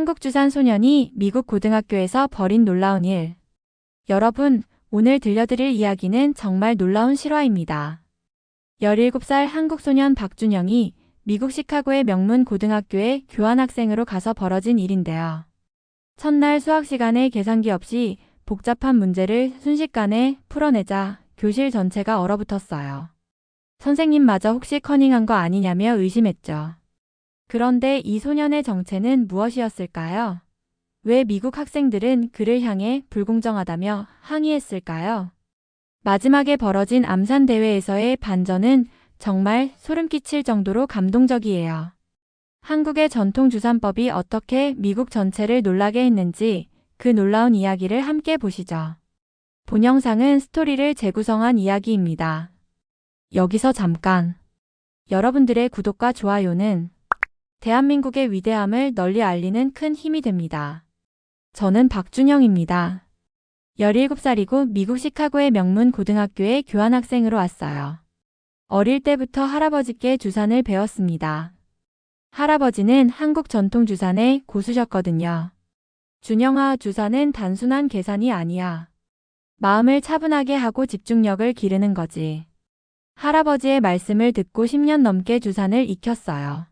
한국주산 소년이 미국 고등학교에서 벌인 놀라운 일. 여러분, 오늘 들려드릴 이야기는 정말 놀라운 실화입니다. 17살 한국 소년 박준영이 미국 시카고의 명문 고등학교에 교환학생으로 가서 벌어진 일인데요. 첫날 수학 시간에 계산기 없이 복잡한 문제를 순식간에 풀어내자 교실 전체가 얼어붙었어요. 선생님마저 혹시 커닝한 거 아니냐며 의심했죠. 그런데 이 소년의 정체는 무엇이었을까요? 왜 미국 학생들은 그를 향해 불공정하다며 항의했을까요? 마지막에 벌어진 암산 대회에서의 반전은 정말 소름 끼칠 정도로 감동적이에요. 한국의 전통 주산법이 어떻게 미국 전체를 놀라게 했는지 그 놀라운 이야기를 함께 보시죠. 본 영상은 스토리를 재구성한 이야기입니다. 여기서 잠깐. 여러분들의 구독과 좋아요는 대한민국의 위대함을 널리 알리는 큰 힘이 됩니다. 저는 박준영입니다. 17살이고 미국 시카고의 명문 고등학교에 교환학생으로 왔어요. 어릴 때부터 할아버지께 주산을 배웠습니다. 할아버지는 한국 전통 주산의 고수셨거든요. 준영아, 주산은 단순한 계산이 아니야. 마음을 차분하게 하고 집중력을 기르는 거지. 할아버지의 말씀을 듣고 10년 넘게 주산을 익혔어요.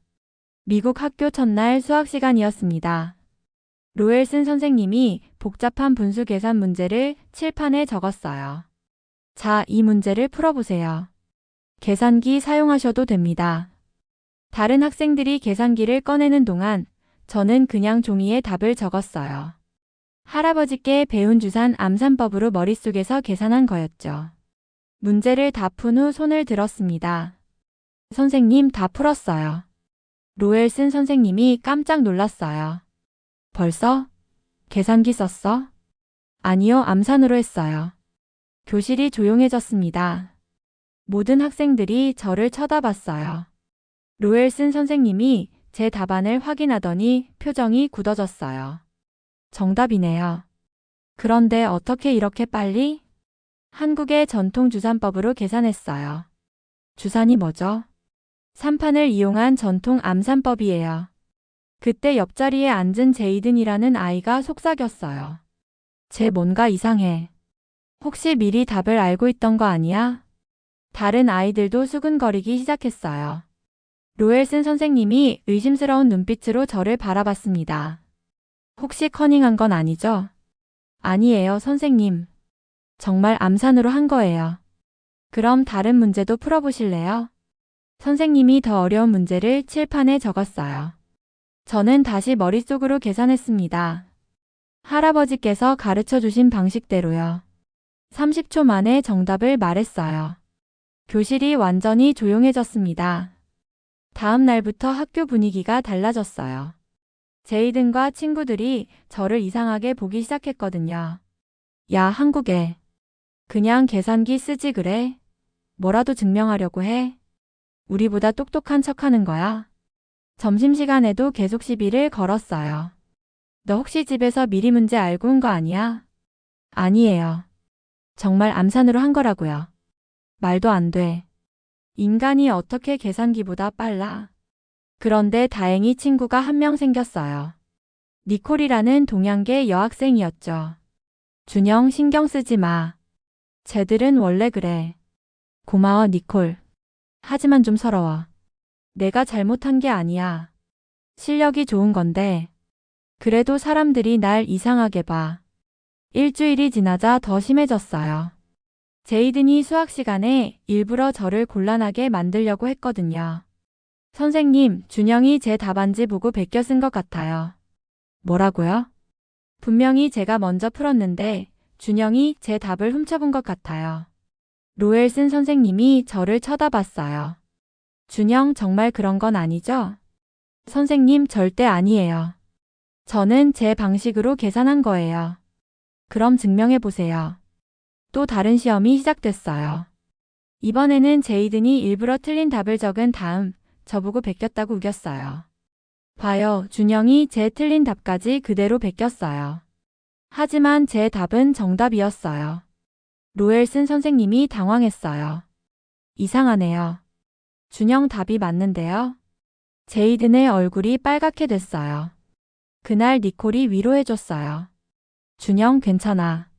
미국 학교 첫날 수학 시간이었습니다. 로엘슨 선생님이 복잡한 분수 계산 문제를 칠판에 적었어요. 자, 이 문제를 풀어보세요. 계산기 사용하셔도 됩니다. 다른 학생들이 계산기를 꺼내는 동안 저는 그냥 종이에 답을 적었어요. 할아버지께 배운 주산 암산법으로 머릿속에서 계산한 거였죠. 문제를 다 푼 후 손을 들었습니다. 선생님 다 풀었어요. 로엘슨 선생님이 깜짝 놀랐어요. 벌써? 계산기 썼어? 아니요, 암산으로 했어요. 교실이 조용해졌습니다. 모든 학생들이 저를 쳐다봤어요. 로엘슨 선생님이 제 답안을 확인하더니 표정이 굳어졌어요. 정답이네요. 그런데 어떻게 이렇게 빨리? 한국의 전통 주산법으로 계산했어요. 주산이 뭐죠? 삼판을 이용한 전통 암산법이에요. 그때 옆자리에 앉은 제이든이라는 아이가 속삭였어요. 쟤 뭔가 이상해. 혹시 미리 답을 알고 있던 거 아니야? 다른 아이들도 수근거리기 시작했어요. 로엘슨 선생님이 의심스러운 눈빛으로 저를 바라봤습니다. 혹시 커닝한 건 아니죠? 아니에요, 선생님. 정말 암산으로 한 거예요. 그럼 다른 문제도 풀어보실래요? 선생님이 더 어려운 문제를 칠판에 적었어요. 저는 다시 머릿속으로 계산했습니다. 할아버지께서 가르쳐 주신 방식대로요. 30초 만에 정답을 말했어요. 교실이 완전히 조용해졌습니다. 다음 날부터 학교 분위기가 달라졌어요. 제이든과 친구들이 저를 이상하게 보기 시작했거든요. 야, 한국에. 그냥 계산기 쓰지 그래? 뭐라도 증명하려고 해? 우리보다 똑똑한 척 하는 거야? 점심시간에도 계속 시비를 걸었어요. 너 혹시 집에서 미리 문제 알고 온 거 아니야? 아니에요. 정말 암산으로 한 거라고요. 말도 안 돼. 인간이 어떻게 계산기보다 빨라? 그런데 다행히 친구가 한 명 생겼어요. 니콜이라는 동양계 여학생이었죠. 준영 신경 쓰지 마. 쟤들은 원래 그래. 고마워 니콜. 하지만 좀 서러워. 내가 잘못한 게 아니야. 실력이 좋은 건데. 그래도 사람들이 날 이상하게 봐. 일주일이 지나자 더 심해졌어요. 제이든이 수학 시간에 일부러 저를 곤란하게 만들려고 했거든요. 선생님, 준영이 제 답안지 보고 베껴 쓴 것 같아요. 뭐라고요? 분명히 제가 먼저 풀었는데 준영이 제 답을 훔쳐본 것 같아요. 로엘슨 선생님이 저를 쳐다봤어요. 준영 정말 그런 건 아니죠? 선생님 절대 아니에요. 저는 제 방식으로 계산한 거예요. 그럼 증명해 보세요. 또 다른 시험이 시작됐어요. 이번에는 제이든이 일부러 틀린 답을 적은 다음 저보고 베꼈다고 우겼어요. 봐요, 준영이 제 틀린 답까지 그대로 베꼈어요. 하지만 제 답은 정답이었어요. 로엘슨 선생님이 당황했어요. 이상하네요. 준영 답이 맞는데요? 제이든의 얼굴이 빨갛게 됐어요. 그날 니콜이 위로해줬어요. 준영 괜찮아.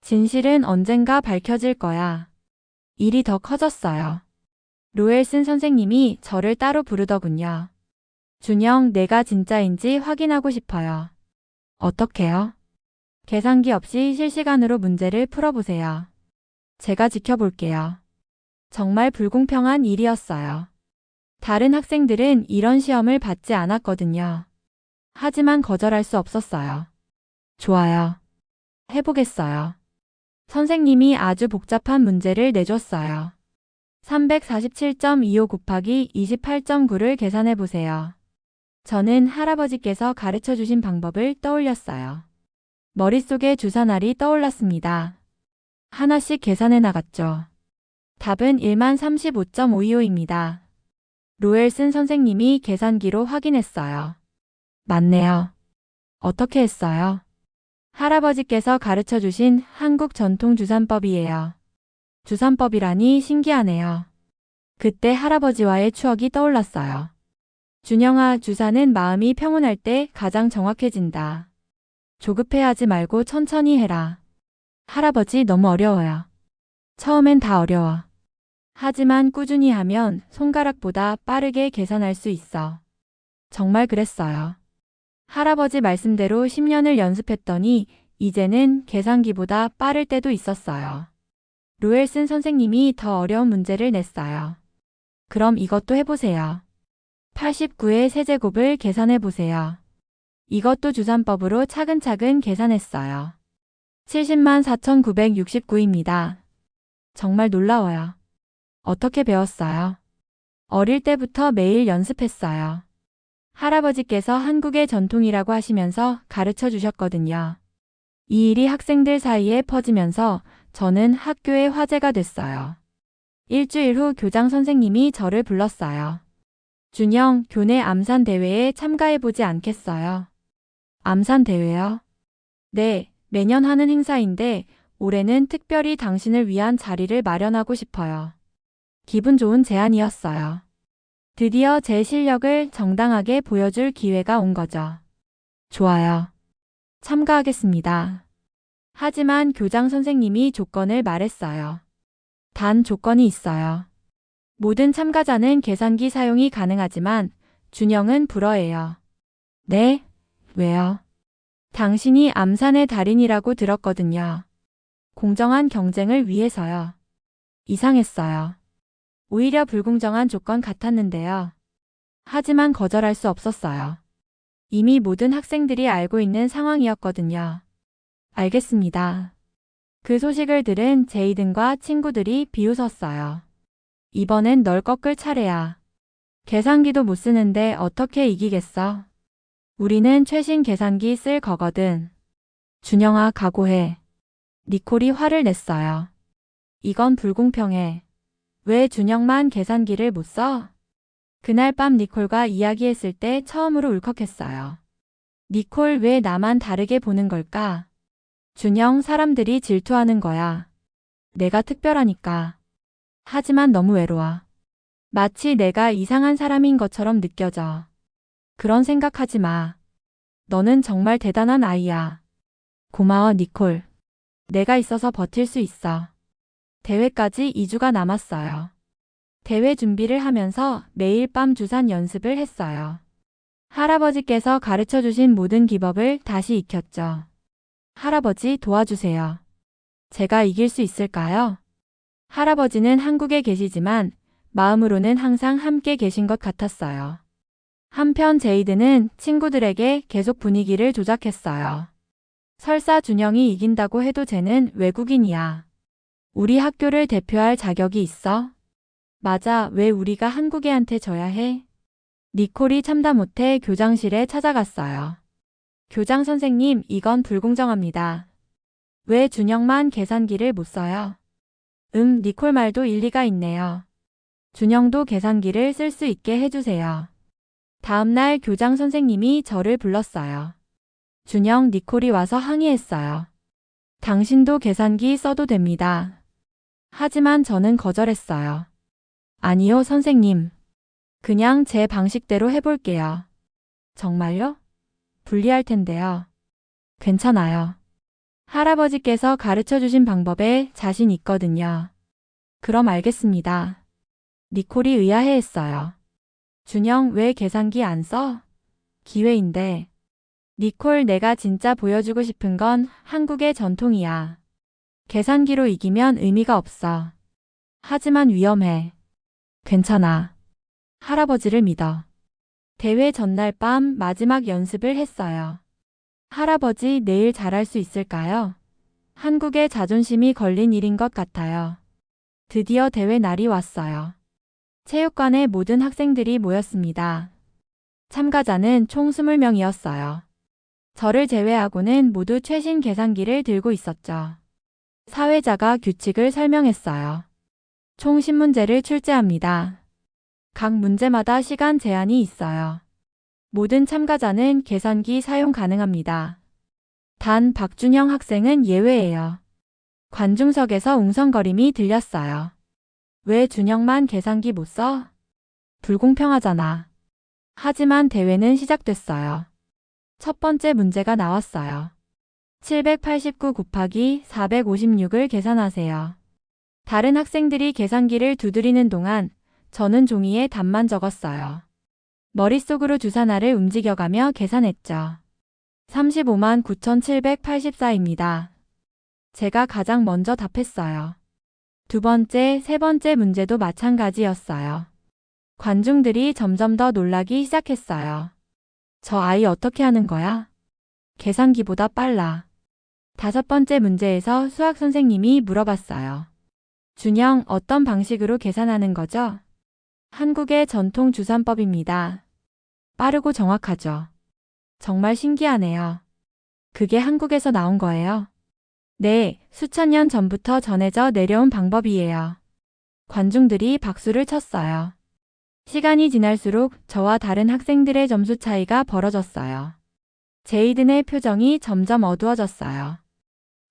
진실은 언젠가 밝혀질 거야. 일이 더 커졌어요. 로엘슨 선생님이 저를 따로 부르더군요. 준영, 내가 진짜인지 확인하고 싶어요. 어떻게요? 계산기 없이 실시간으로 문제를 풀어보세요. 제가 지켜볼게요. 정말 불공평한 일이었어요. 다른 학생들은 이런 시험을 받지 않았거든요. 하지만 거절할 수 없었어요. 좋아요. 해보겠어요. 선생님이 아주 복잡한 문제를 내줬어요. 347.25 곱하기 28.9를 계산해 보세요. 저는 할아버지께서 가르쳐 주신 방법을 떠올렸어요. 머릿속에 주사날이 떠올랐습니다. 하나씩 계산해 나갔죠. 답은 1만 35.525입니다. 로엘슨 선생님이 계산기로 확인했어요. 맞네요. 어떻게 했어요? 할아버지께서 가르쳐 주신 한국 전통 주산법이에요. 주산법이라니 신기하네요. 그때 할아버지와의 추억이 떠올랐어요. 준영아, 주사는 마음이 평온할 때 가장 정확해진다. 조급해하지 말고 천천히 해라. 할아버지 너무 어려워요. 처음엔 다 어려워. 하지만 꾸준히 하면 손가락보다 빠르게 계산할 수 있어. 정말 그랬어요. 할아버지 말씀대로 10년을 연습했더니 이제는 계산기보다 빠를 때도 있었어요. 로엘슨 선생님이 더 어려운 문제를 냈어요. 그럼 이것도 해보세요. 89의 세제곱을 계산해 보세요. 이것도 주산법으로 차근차근 계산했어요. 70만 4,969입니다. 정말 놀라워요. 어떻게 배웠어요? 어릴 때부터 매일 연습했어요. 할아버지께서 한국의 전통이라고 하시면서 가르쳐 주셨거든요. 이 일이 학생들 사이에 퍼지면서 저는 학교의 화제가 됐어요. 일주일 후 교장 선생님이 저를 불렀어요. 준영, 교내 암산 대회에 참가해보지 않겠어요? 암산 대회요? 네, 매년 하는 행사인데 올해는 특별히 당신을 위한 자리를 마련하고 싶어요. 기분 좋은 제안이었어요. 드디어 제 실력을 정당하게 보여줄 기회가 온 거죠. 좋아요. 참가하겠습니다. 하지만 교장 선생님이 조건을 말했어요. 단 조건이 있어요. 모든 참가자는 계산기 사용이 가능하지만 준영은 불어예요. 네? 왜요? 당신이 암산의 달인이라고 들었거든요. 공정한 경쟁을 위해서요. 이상했어요. 오히려 불공정한 조건 같았는데요. 하지만 거절할 수 없었어요. 이미 모든 학생들이 알고 있는 상황이었거든요. 알겠습니다. 그 소식을 들은 제이든과 친구들이 비웃었어요. 이번엔 널 꺾을 차례야. 계산기도 못 쓰는데 어떻게 이기겠어? 우리는 최신 계산기 쓸 거거든. 준영아 각오해. 니콜이 화를 냈어요. 이건 불공평해. 왜 준영만 계산기를 못 써? 그날 밤 니콜과 이야기했을 때 처음으로 울컥했어요. 니콜 왜 나만 다르게 보는 걸까? 준영 사람들이 질투하는 거야. 내가 특별하니까. 하지만 너무 외로워. 마치 내가 이상한 사람인 것처럼 느껴져. 그런 생각하지 마. 너는 정말 대단한 아이야. 고마워, 니콜. 내가 있어서 버틸 수 있어. 대회까지 2주가 남았어요. 대회 준비를 하면서 매일 밤 주산 연습을 했어요. 할아버지께서 가르쳐 주신 모든 기법을 다시 익혔죠. 할아버지 도와주세요. 제가 이길 수 있을까요? 할아버지는 한국에 계시지만 마음으로는 항상 함께 계신 것 같았어요. 한편 제이드는 친구들에게 계속 분위기를 조작했어요. 설사 준영이 이긴다고 해도 쟤는 외국인이야. 우리 학교를 대표할 자격이 있어? 맞아, 왜 우리가 한국애한테 져야 해? 니콜이 참다 못해 교장실에 찾아갔어요. 교장 선생님, 이건 불공정합니다. 왜 준영만 계산기를 못 써요? 음, 니콜 말도 일리가 있네요. 준영도 계산기를 쓸 수 있게 해주세요. 다음날 교장 선생님이 저를 불렀어요. 준영, 니콜이 와서 항의했어요. 당신도 계산기 써도 됩니다. 하지만 저는 거절했어요. 아니요, 선생님. 그냥 제 방식대로 해볼게요. 정말요? 불리할 텐데요. 괜찮아요. 할아버지께서 가르쳐 주신 방법에 자신 있거든요. 그럼 알겠습니다. 니콜이 의아해 했어요. 준영 왜 계산기 안 써? 기회인데. 니콜 내가 진짜 보여주고 싶은 건 한국의 전통이야. 계산기로 이기면 의미가 없어. 하지만 위험해. 괜찮아. 할아버지를 믿어. 대회 전날 밤 마지막 연습을 했어요. 할아버지 내일 잘할 수 있을까요? 한국의 자존심이 걸린 일인 것 같아요. 드디어 대회 날이 왔어요. 체육관에 모든 학생들이 모였습니다. 참가자는 총 20명이었어요. 저를 제외하고는 모두 최신 계산기를 들고 있었죠. 사회자가 규칙을 설명했어요. 총 10문제를 출제합니다. 각 문제마다 시간 제한이 있어요. 모든 참가자는 계산기 사용 가능합니다. 단 박준영 학생은 예외예요. 관중석에서 웅성거림이 들렸어요. 왜 준영만 계산기 못 써? 불공평하잖아. 하지만 대회는 시작됐어요. 첫 번째 문제가 나왔어요. 789 곱하기 456을 계산하세요. 다른 학생들이 계산기를 두드리는 동안 저는 종이에 답만 적었어요. 머릿속으로 주사나를 움직여가며 계산했죠. 35만 9,784입니다. 제가 가장 먼저 답했어요. 두 번째, 세 번째 문제도 마찬가지였어요. 관중들이 점점 더 놀라기 시작했어요. 저 아이 어떻게 하는 거야? 계산기보다 빨라. 다섯 번째 문제에서 수학 선생님이 물어봤어요. 준영, 어떤 방식으로 계산하는 거죠? 한국의 전통 주산법입니다. 빠르고 정확하죠. 정말 신기하네요. 그게 한국에서 나온 거예요. 네, 수천 년 전부터 전해져 내려온 방법이에요. 관중들이 박수를 쳤어요. 시간이 지날수록 저와 다른 학생들의 점수 차이가 벌어졌어요. 제이든의 표정이 점점 어두워졌어요.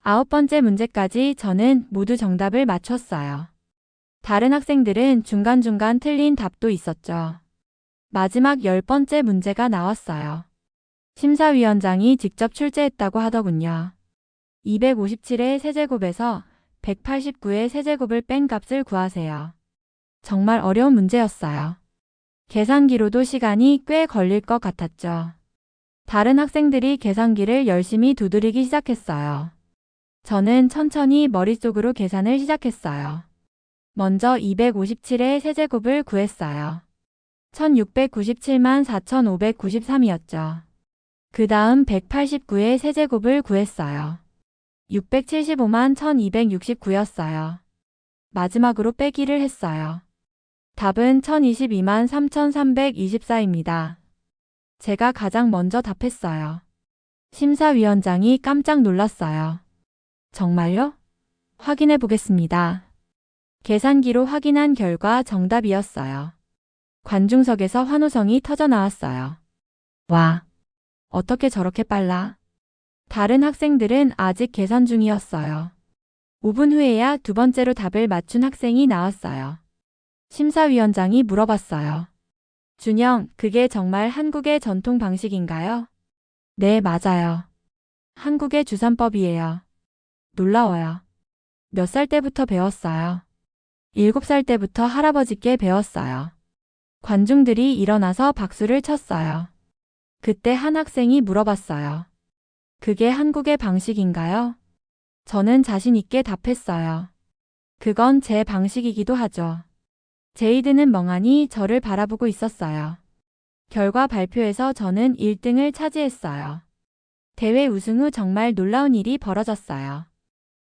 아홉 번째 문제까지 저는 모두 정답을 맞췄어요. 다른 학생들은 중간중간 틀린 답도 있었죠. 마지막 열 번째 문제가 나왔어요. 심사위원장이 직접 출제했다고 하더군요. 257의 세제곱에서 189의 세제곱을 뺀 값을 구하세요. 정말 어려운 문제였어요. 계산기로도 시간이 꽤 걸릴 것 같았죠. 다른 학생들이 계산기를 열심히 두드리기 시작했어요. 저는 천천히 머릿속으로 계산을 시작했어요. 먼저 257의 세제곱을 구했어요. 1697만 4593이었죠. 그 다음 189의 세제곱을 구했어요. 675만 1269였어요. 마지막으로 빼기를 했어요. 답은 1022만 3324입니다. 제가 가장 먼저 답했어요. 심사위원장이 깜짝 놀랐어요. 정말요? 확인해 보겠습니다. 계산기로 확인한 결과 정답이었어요. 관중석에서 환호성이 터져 나왔어요. 와, 어떻게 저렇게 빨라? 다른 학생들은 아직 계산 중이었어요. 5분 후에야 두 번째로 답을 맞춘 학생이 나왔어요. 심사위원장이 물어봤어요. 준영, 그게 정말 한국의 전통 방식인가요? 네, 맞아요. 한국의 주산법이에요. 놀라워요. 몇 살 때부터 배웠어요? 일곱 살 때부터 할아버지께 배웠어요. 관중들이 일어나서 박수를 쳤어요. 그때 한 학생이 물어봤어요. 그게 한국의 방식인가요? 저는 자신 있게 답했어요. 그건 제 방식이기도 하죠. 제이드는 멍하니 저를 바라보고 있었어요. 결과 발표에서 저는 1등을 차지했어요. 대회 우승 후 정말 놀라운 일이 벌어졌어요.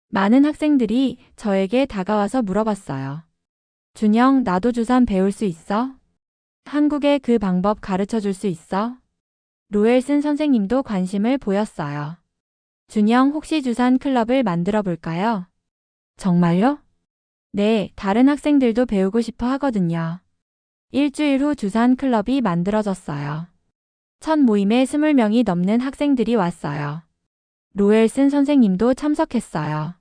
많은 학생들이 저에게 다가와서 물어봤어요. 준영, 나도 주산 배울 수 있어? 한국의 그 방법 가르쳐 줄 수 있어? 로엘슨 선생님도 관심을 보였어요. 준영, 혹시 주산 클럽을 만들어 볼까요? 정말요? 네, 다른 학생들도 배우고 싶어 하거든요. 일주일 후 주산 클럽이 만들어졌어요. 첫 모임에 20명이 넘는 학생들이 왔어요. 로엘슨 선생님도 참석했어요.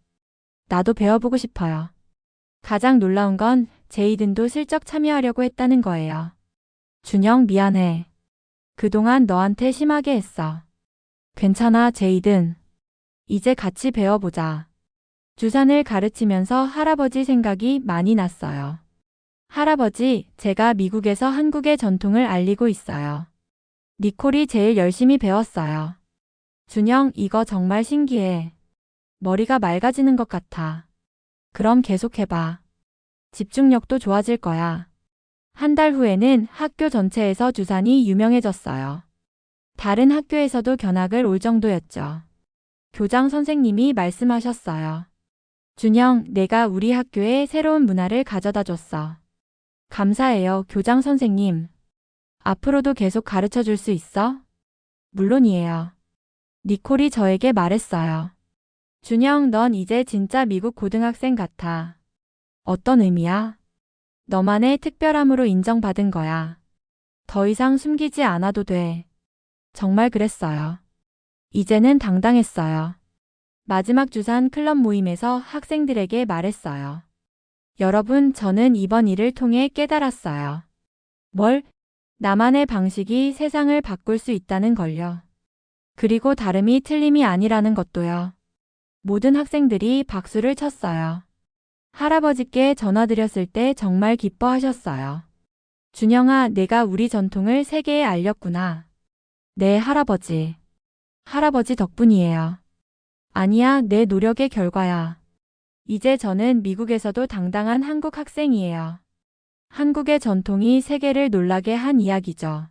나도 배워보고 싶어요. 가장 놀라운 건 제이든도 슬쩍 참여하려고 했다는 거예요. 준영 미안해. 그동안 너한테 심하게 했어. 괜찮아, 제이든. 이제 같이 배워보자. 주산을 가르치면서 할아버지 생각이 많이 났어요. 할아버지, 제가 미국에서 한국의 전통을 알리고 있어요. 니콜이 제일 열심히 배웠어요. 준영, 이거 정말 신기해. 머리가 맑아지는 것 같아. 그럼 계속해봐. 집중력도 좋아질 거야. 한 달 후에는 학교 전체에서 주산이 유명해졌어요. 다른 학교에서도 견학을 올 정도였죠. 교장 선생님이 말씀하셨어요. 준영, 내가 우리 학교에 새로운 문화를 가져다 줬어. 감사해요, 교장 선생님. 앞으로도 계속 가르쳐 줄 수 있어? 물론이에요. 니콜이 저에게 말했어요. 준영, 넌 이제 진짜 미국 고등학생 같아. 어떤 의미야? 너만의 특별함으로 인정받은 거야. 더 이상 숨기지 않아도 돼. 정말 그랬어요. 이제는 당당했어요. 마지막 주산 클럽 모임에서 학생들에게 말했어요. 여러분, 저는 이번 일을 통해 깨달았어요. 뭘? 나만의 방식이 세상을 바꿀 수 있다는 걸요. 그리고 다름이 틀림이 아니라는 것도요. 모든 학생들이 박수를 쳤어요. 할아버지께 전화드렸을 때 정말 기뻐하셨어요. 준영아, 내가 우리 전통을 세계에 알렸구나. 네, 할아버지. 할아버지 덕분이에요. 아니야, 내 노력의 결과야. 이제 저는 미국에서도 당당한 한국 학생이에요. 한국의 전통이 세계를 놀라게 한 이야기죠.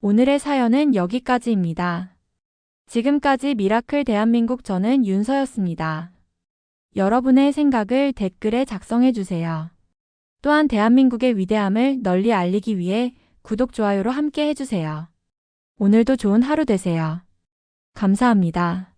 오늘의 사연은 여기까지입니다. 지금까지 미라클 대한민국 저는 윤서였습니다. 여러분의 생각을 댓글에 작성해 주세요. 또한 대한민국의 위대함을 널리 알리기 위해 구독, 좋아요로 함께 해주세요. 오늘도 좋은 하루 되세요. 감사합니다.